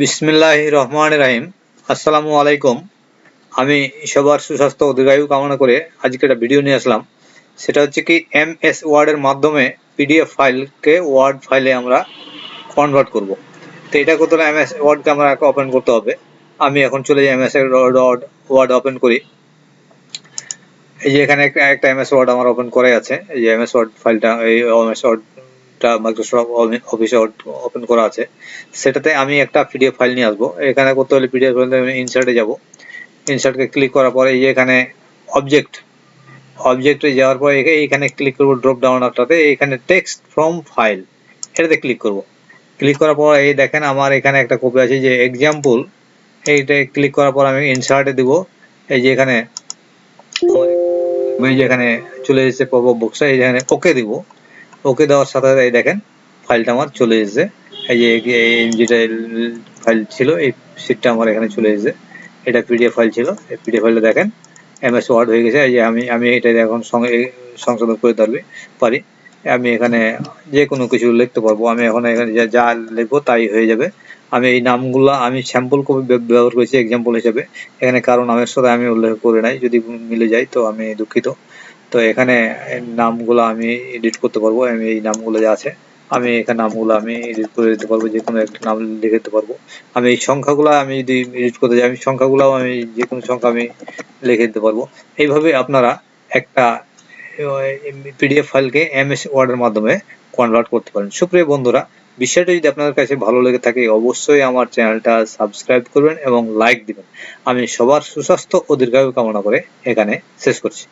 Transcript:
বিসমিল্লাহ রহমান রাহিম আসসালামু আলাইকুম আমি সবার সুস্বাস্থ্য দীর্ঘায়ু কামনা করে আজকে একটা ভিডিও নিয়ে আসলাম। সেটা হচ্ছে কি এম এস ওয়ার্ডের মাধ্যমে পিডিএফ ফাইলকে ওয়ার্ড ফাইলে আমরা কনভার্ট করব। তো এটা করতে হলে এম এস ওয়ার্ডকে আমরা ওপেন করতে হবে। আমি এখন চলে যাই M S word word open করি। এই যে এখানে একটা এম এস ওয়ার্ড আমার ওপেন করে আছে। এই যে এম এস ওয়ার্ড ফাইলটা, এই এম এস ওয়ার্ডটা মাইক্রোসফট অফিসে ওপেন করা আছে। সেটাতে আমি একটা পিডিএফ ফাইল নিয়ে আসব। এখানে করতে হলে পিডিএফ ফাইল আমি ইনসার্টে যাব। ইনসার্টকে ক্লিক করার পরে এই যে এখানে অবজেক্ট অবজেক্টে যাওয়ার পরে এইখানে ক্লিক করব ড্রপ ডাউন একটাতে এইখানে টেক্সট ফ্রম ফাইল এটাতে ক্লিক করব। ক্লিক করার পর এই দেখেন আমার এখানে একটা কপি আছে যে এক্সাম্পল এইটা ক্লিক করার পর আমি ইনসার্টে দিব। এই যে এখানে এখানে চলে এসেছে পপ আপ বক্সটা এই যেখানে ওকে দিব। ওকে দেওয়ার সাথে সাথে দেখেন ফাইলটা আমার চলে এসেছে। এই যে যেটা ফাইল ছিল, এই সিটটা আমার এখানে চলে এসেছে। এটা পিডিএফ ফাইল ছিল। এই পিডিএফ ফাইলটা দেখেন এমএস ওয়ার্ড হয়ে গেছে। এই যে, আমি আমি এটা এখন সংশোধন করে পারবি পারি। আমি এখানে যে কোনো কিছু লিখতে পারব। আমি এখন এখানে যা যা লিখব তাই হয়ে যাবে। আমি এই নামগুলো, আমি স্যাম্পল কপি ব্যবহার করেছি এক্সাম্পল হিসেবে। এখানে কারণ নামের সাথে আমি উল্লেখ করে নাই। যদি মিলে যায় তো আমি দুঃখিত। তো এখানে নামগুলো আমি এডিট করতে পারব, আমি এই নামগুলো যা আছে, আমি এখানে নামগুলো আমি এডিট করে দিতে পারব যে কোনো একটা নাম লিখে দিতে পারব। আমি এই সংখ্যাগুলো আমি যদি এডিট করতে যাই, আমি সংখ্যাগুলো আমি যে কোনো সংখ্যা আমি লিখে দিতে পারব। এইভাবে আপনারা একটা পিডিএফ ফাইলকে এমএস ওয়ার্ডের মাধ্যমে কনভার্ট করতে পারেন। সুপ্রিয় বন্ধুরা, বিষয়টা যদি আপনাদের কাছে ভালো লেগে থাকে, অবশ্যই আমার চ্যানেলটা সাবস্ক্রাইব করবেন এবং লাইক দিবেন। আমি সবার সুস্বাস্থ্য ও দীর্ঘায়ু কামনা করে এখানে শেষ করছি।